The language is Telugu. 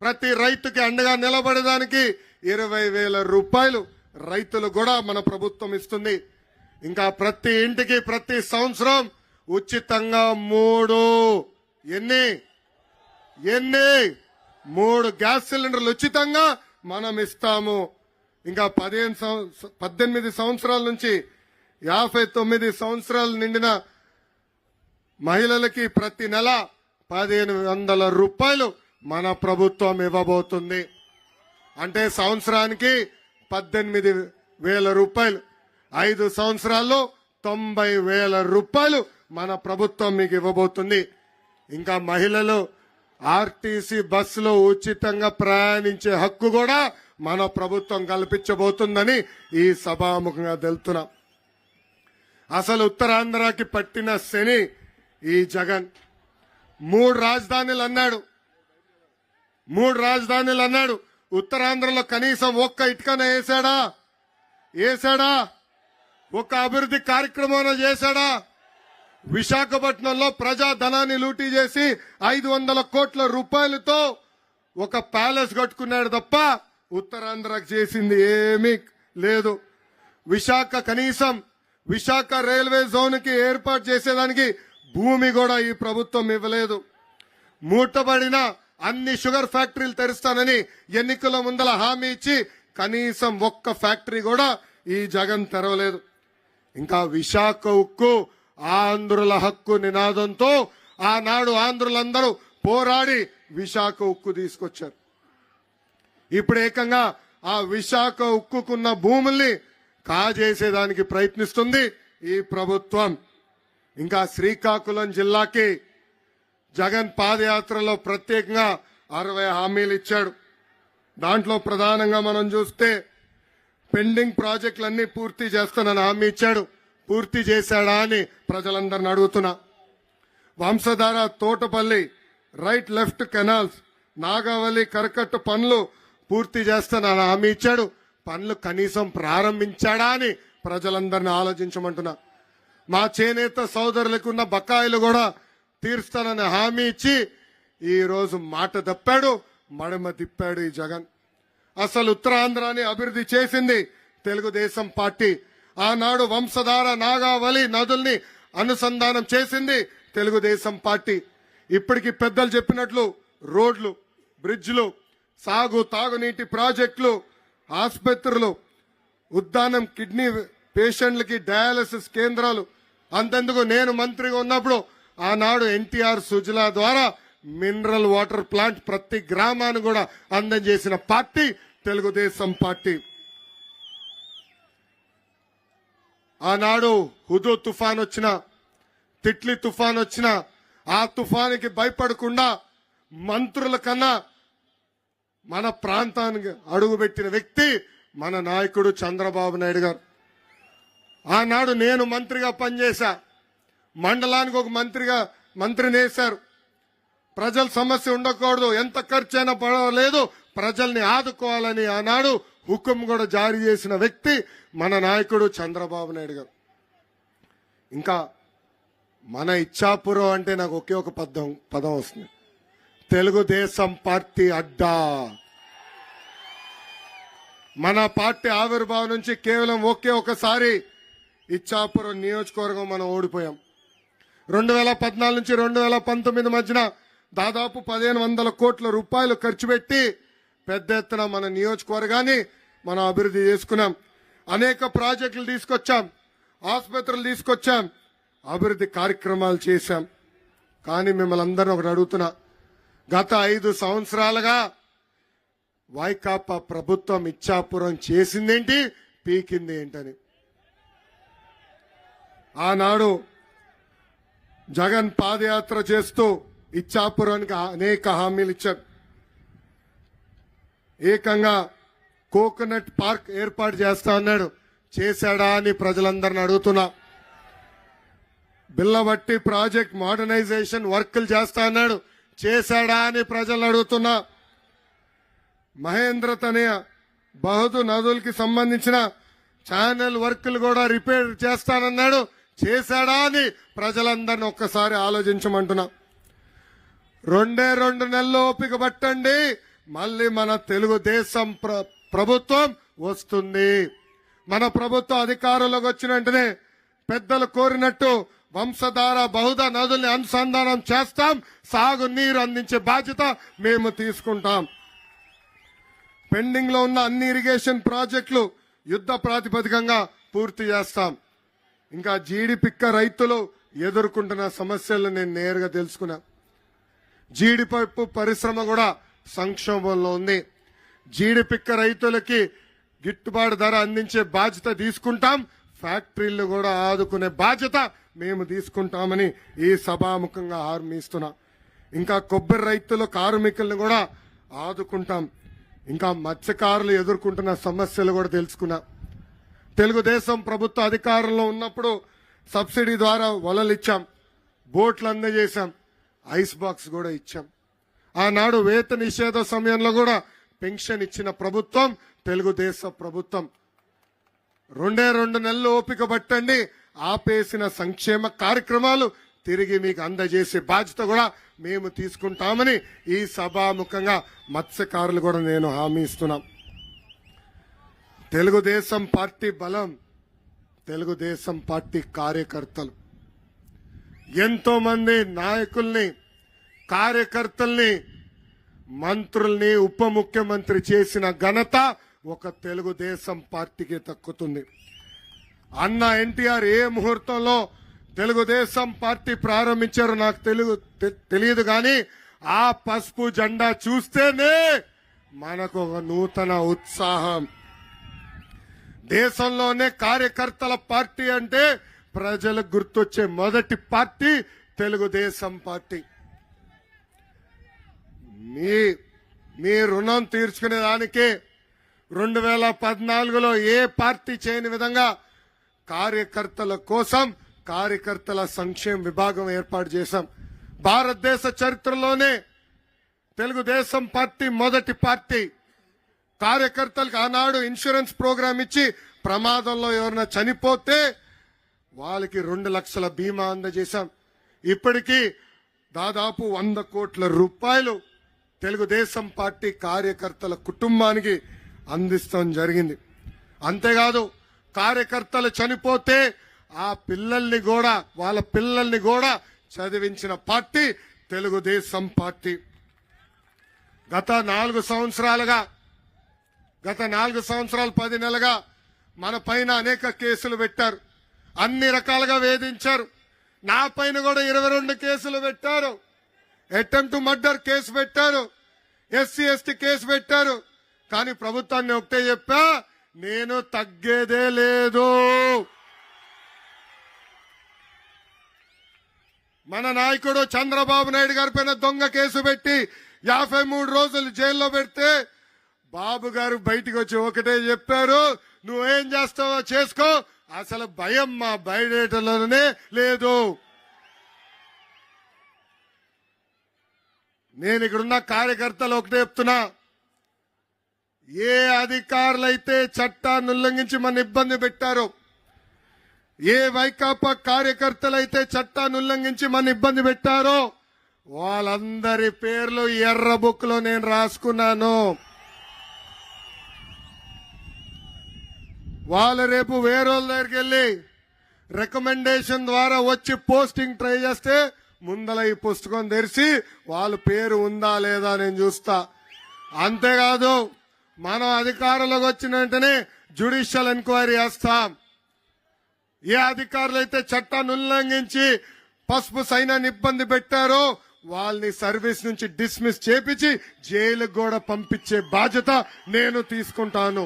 ప్రతి రైతుకి అండగా నిలబడడానికి ఇరవై వేల రూపాయలు రైతులు కూడా మన ప్రభుత్వం ఇస్తుంది. ఇంకా ప్రతి ఇంటికి ప్రతి సంవత్సరం ఉచితంగా మూడు ఎన్ని ఎన్ని మూడు గ్యాస్ సిలిండర్లు ఉచితంగా మనం ఇస్తాము. ఇంకా పదిహేను సంవ- పద్దెనిమిది సంవత్సరాల నుంచి యాభై తొమ్మిది సంవత్సరాలు నిండిన మహిళలకి ప్రతి నెల పదిహేను వందల రూపాయలు మన ప్రభుత్వం ఇవ్వబోతుంది. అంటే సంవత్సరానికి పద్దెనిమిది వేల రూపాయలు. ఐదు సంవత్సరాల్లో తొంభై వేల రూపాయలు మన ప్రభుత్వం మీకు ఇవ్వబోతుంది. ఇంకా మహిళలు ఆర్టీసీ బస్సులో ఉచితంగా ప్రయాణించే హక్కు కూడా మన ప్రభుత్వం కల్పించబోతుందని ఈ సభాముఖంగా తెలుతున్నాం అసలు ఉత్తరాంధ్రకి పట్టిన శని ఈ జగన్. మూడు రాజధానులు అన్నాడు. మూడు రాజధానులు అన్నాడు. ఉత్తరాంధ్రలో కనీసం ఒక్క ఇటుకన వేసాడా? వేసాడా? ఒక్క అభివృద్ధి కార్యక్రమం చేశాడా? విశాఖపట్నంలో ప్రజా ధనాన్ని లూటీ చేసి ఐదు వందల కోట్ల రూపాయలతో ఒక ప్యాలెస్ కట్టుకున్నాడు తప్ప ఉత్తరాంధ్రకు చేసింది ఏమీ లేదు. విశాఖ కనీసం విశాఖ రైల్వే జోన్కి ఏర్పాటు చేసేదానికి భూమి కూడా ఈ ప్రభుత్వం ఇవ్వలేదు. మూటబడిన అన్ని షుగర్ ఫ్యాక్టరీలు తెరుస్తానని ఎన్నికల ముందల హామీ ఇచ్చి కనీసం ఒక్క ఫ్యాక్టరీ కూడా ఈ జగన్ తెరవలేదు. ఇంకా విశాఖ ఉక్కు ఆంధ్రుల హక్కు నినాదంతో ఆనాడు ఆంధ్రులందరూ పోరాడి విశాఖ ఉక్కు తీసుకొచ్చారు. ఇప్పుడు ఏకంగా ఆ విశాఖ ఉక్కుకున్న భూముల్ని కాజేసేదానికి ప్రయత్నిస్తుంది ఈ ప్రభుత్వం. ఇంకా శ్రీకాకుళం జిల్లాకి జగన్ పాదయాత్రలో ప్రత్యేకంగా అరవై హామీలు ఇచ్చాడు. దాంట్లో ప్రధానంగా మనం చూస్తే పెండింగ్ ప్రాజెక్టులన్నీ పూర్తి చేస్తానని హామీ ఇచ్చాడు. పూర్తి చేశాడా అని ప్రజలందరిని అడుగుతున్నా. Vamsadhara Thotapalli right left canals Nagavali కరకట్టు పనులు పూర్తి చేస్తానని హామీ ఇచ్చాడు. పనులు కనీసం ప్రారంభించాడా అని ప్రజలందరిని ఆలోచించమంటున్నా. మా చేనేత సోదరులకు ఉన్న బకాయిలు కూడా తీరుస్తానని హామీ ఇచ్చి ఈరోజు మాట తప్పాడు మడమ తిప్పాడు ఈ జగన్. అసలు ఉత్తరాంధ్రాని అభివృద్ధి చేసింది తెలుగుదేశం పార్టీ. ఆనాడు వంశధార నాగావళి నదుల్ని అనుసంధానం చేసింది తెలుగుదేశం పార్టీ. ఇప్పటికి పెద్దలు చెప్పినట్లు రోడ్లు బ్రిడ్జ్లు సాగు తాగునీటి ప్రాజెక్టులు ఆసుపత్రులు ఉద్దానం కిడ్నీ పేషెంట్లకి డయాలసిస్ కేంద్రాలు. అంతెందుకు నేను మంత్రిగా ఉన్నప్పుడు ఆనాడు ఎన్టీఆర్ సుజలా ద్వారా మినరల్ వాటర్ ప్లాంట్ ప్రతి గ్రామాన్ని కూడా అందజేసిన పార్టీ తెలుగుదేశం పార్టీ. ఆనాడు హుదు తుఫాన్ వచ్చిన తిట్లి తుఫాన్ వచ్చిన ఆ తుఫానికి భయపడకుండా మంత్రుల కన్నా మన ప్రాంతానికి అడుగుపెట్టిన వ్యక్తి మన నాయకుడు చంద్రబాబు నాయుడు గారు. ఆనాడు నేను మంత్రిగా పనిచేశా. మండలానికి ఒక మంత్రిగా మంత్రిని వేశారు ప్రజల సమస్య ఉండకూడదు. ఎంత ఖర్చు అయినా పర్వాలేదు. ప్రజల్ని ఆదుకోవాలని ఆనాడు హుకుం కూడా జారీ చేసిన వ్యక్తి మన నాయకుడు చంద్రబాబు నాయుడు గారు. ఇంకా మన ఇచ్చాపురం అంటే నాకు ఒకే ఒక పదం పదం వస్తుంది. తెలుగుదేశం పార్టీ అడ్డా. మన పార్టీ ఆవిర్భావం నుంచి కేవలం ఒకే ఒకసారి ఇచ్చాపురం నియోజకవర్గం మనం ఓడిపోయాం. రెండు వేల పద్నాలుగు నుంచి రెండు వేల పంతొమ్మిది మధ్యన దాదాపు పదిహేను వందల కోట్ల రూపాయలు ఖర్చు పెట్టి పెద్ద ఎత్తున మన నియోజకవర్గాన్ని మనం అభివృద్ధి చేసుకున్నాం. అనేక ప్రాజెక్టులు తీసుకొచ్చాం. ఆసుపత్రులు తీసుకొచ్చాం. అభివృద్ధి కార్యక్రమాలు చేశాం. కానీ మిమ్మల్ని అందరిని ఒకటి అడుగుతున్నా గత ఐదు సంవత్సరాలుగా వైకాపా ప్రభుత్వం ఇచ్చాపురం చేసిందేంటి? పీకింది ఏంటని. ఆనాడు జగన్ పాదయాత్ర చేస్తూ ఇచ్చాపురానికి అనేక హామీలు ఇచ్చారు. ఏకంగా కోకోనట్ పార్క్ ఏర్పాటు చేస్తా అన్నాడు. చేశాడా అని ప్రజలందరిని అడుగుతున్నా. బిల్లబట్టి ప్రాజెక్ట్ మోడర్నైజేషన్ వర్కులు చేస్తా అన్నాడు. చేశాడా అని ప్రజలు అడుగుతున్నా. మహేంద్ర తనయ బహదూర్ నదులకి సంబంధించిన ఛానల్ వర్కులు కూడా రిపేర్ చేస్తానన్నాడు. చేశాడా అని ప్రజలందరిని ఒక్కసారి ఆలోచించమంటున్నా. రెండే రెండు నెలలు ఓపిక పట్టండి మళ్ళీ మన తెలుగుదేశం ప్ర- ప్రభుత్వం వస్తుంది. మన ప్రభుత్వం అధికారంలోకి వచ్చిన వెంటనే పెద్దలు కోరినట్టు వంశధార బహుధ నదుల్ని అనుసంధానం చేస్తాం సాగు నీరు అందించే బాధ్యత మేము తీసుకుంటాం. పెండింగ్లో ఉన్న అన్ని ఇరిగేషన్ ప్రాజెక్టులు యుద్ధ ప్రాతిపదికంగా పూర్తి చేస్తాం. ఇంకా జీడిపిక్క రైతులు ఎదుర్కొంటున్న సమస్యలు నేను నేరుగా తెలుసుకున్నా. జీడిపప్పు పరిశ్రమ కూడా సంక్షోభంలో ఉంది. జీడిపిక్క రైతులకి గిట్టుబాటు ధర అందించే బాధ్యత తీసుకుంటాం. ఫ్యాక్టరీలు కూడా ఆదుకునే బాధ్యత మేము తీసుకుంటామని ఈ సభాముఖంగా హామీ ఇస్తున్నాం ఇంకా కొబ్బరి రైతులు కార్మికులను కూడా ఆదుకుంటాం. ఇంకా మత్స్యకారులు ఎదుర్కొంటున్న సమస్యలు కూడా తెలుసుకున్నాం. తెలుగుదేశం ప్రభుత్వ అధికారంలో ఉన్నప్పుడు సబ్సిడీ ద్వారా వలలు ఇచ్చాం బోట్లు అందజేశాం ఐస్ బాక్స్ కూడా ఇచ్చాం. ఆనాడు వేత నిషేధ సమయంలో కూడా పెన్షన్ ఇచ్చిన ప్రభుత్వం తెలుగుదేశం ప్రభుత్వం. రెండే రెండు నెలలు ఓపిక పట్టండి ఆపేసిన సంక్షేమ కార్యక్రమాలు తిరిగి మీకు అందజేసే బాధ్యత కూడా మేము తీసుకుంటామని ఈ సభాముఖంగా మత్స్యకారులు కూడా నేను హామీ ఇస్తున్నాం. తెలుగుదేశం పార్టీ బలం తెలుగుదేశం పార్టీ కార్యకర్తలు. ఎంతో మంది నాయకుల్ని కార్యకర్తల్ని మంత్రుల్ని ఉప ముఖ్యమంత్రి చేసిన ఘనత ఒక తెలుగుదేశం పార్టీకి దక్కుతుంది. అన్న ఎన్టీఆర్ ఏ ముహూర్తంలో తెలుగుదేశం పార్టీ ప్రారంభించారో నాకు తెలుగు తె- తెలియదు కానీ ఆ పసుపు జెండా చూస్తేనే మనకు ఒక నూతన ఉత్సాహం. దేశంలోనే కార్యకర్తల పార్టీ అంటే ప్రజలకు గుర్తొచ్చే మొదటి పార్టీ తెలుగుదేశం పార్టీ. మీ మీ రుణం తీర్చుకునే దానికి రెండు వేల పద్నాలుగులో ఏ పార్టీ చేయని విధంగా కార్యకర్తల కోసం కార్యకర్తల సంక్షేమ విభాగం ఏర్పాటు చేశాం. భారతదేశ చరిత్రలోనే తెలుగుదేశం పార్టీ మొదటి పార్టీ. కార్యకర్తలకు ఆనాడు ఇన్సూరెన్స్ ప్రోగ్రామ్ ఇచ్చి ప్రమాదంలో ఎవరైనా చనిపోతే వాళ్ళకి రెండు లక్షల బీమా అందజేశాం. ఇప్పటికీ దాదాపు వంద కోట్ల రూపాయలు తెలుగుదేశం పార్టీ కార్యకర్తల కుటుంబానికి అందిస్తాం జరిగింది. అంతేకాదు కార్యకర్తలు చనిపోతే ఆ పిల్లల్ని కూడా వాళ్ళ పిల్లల్ని కూడా చదివించిన పార్టీ తెలుగుదేశం పార్టీ. గత నాలుగు సంవత్సరాలుగా గత నాలుగు సంవత్సరాలు పది నెలలుగా మన పైన అనేక కేసులు పెట్టారు. అన్ని రకాలుగా వేధించారు. నా పైన కూడా ఇరవై రెండు కేసులు పెట్టారు. అటెంప్ట్ మర్డర్ కేసు పెట్టారు. ఎస్సీ ఎస్టీ కేసు పెట్టారు. కానీ ప్రభుత్వాన్ని ఒకటే చెప్పా నేను తగ్గేదే లేదు. మన నాయకుడు చంద్రబాబు నాయుడు గారి పైన దొంగ కేసు పెట్టి యాభై మూడు రోజులు జైల్లో పెడితే బాబు గారు బయటికి వచ్చి ఒకటే చెప్పారు నువ్వేం చేస్తావో చేసుకో. అసలు భయం మా బయటలోనే లేదు. నేను ఇక్కడున్న కార్యకర్తలు ఒకటే చెప్తున్నా. ఏ అధికారులైతే చట్టాన్ని ఉల్లంఘించి మన ఇబ్బంది పెట్టారో ఏ వైకాపా కార్యకర్తలైతే చట్టాన్ని ఉల్లంఘించి మన ఇబ్బంది పెట్టారో వాళ్ళందరి పేర్లు ఎర్ర బుక్లో నేను రాసుకున్నాను. వాళ్ళు రేపు వేరేళ్ళ దగ్గరికి వెళ్ళి రికమెండేషన్ ద్వారా వచ్చి పోస్టింగ్ ట్రై చేస్తే ముందల ఈ పుస్తకం తెరిచి వాళ్ళ పేరు ఉందా లేదా నేను చూస్తా. అంతేకాదు మనం అధికారంలోకి వచ్చిన వెంటనే జ్యుడిషియల్ ఎంక్వైరీ చేస్తాం. ఏ అధికారులు అయితే చట్టాన్ని ఉల్లంఘించి పసుపు సైన్యాన్ని ఇబ్బంది పెట్టారో వాళ్ళని సర్వీస్ నుంచి డిస్మిస్ చేపించి జైలుకు కూడా పంపించే బాధ్యత నేను తీసుకుంటాను.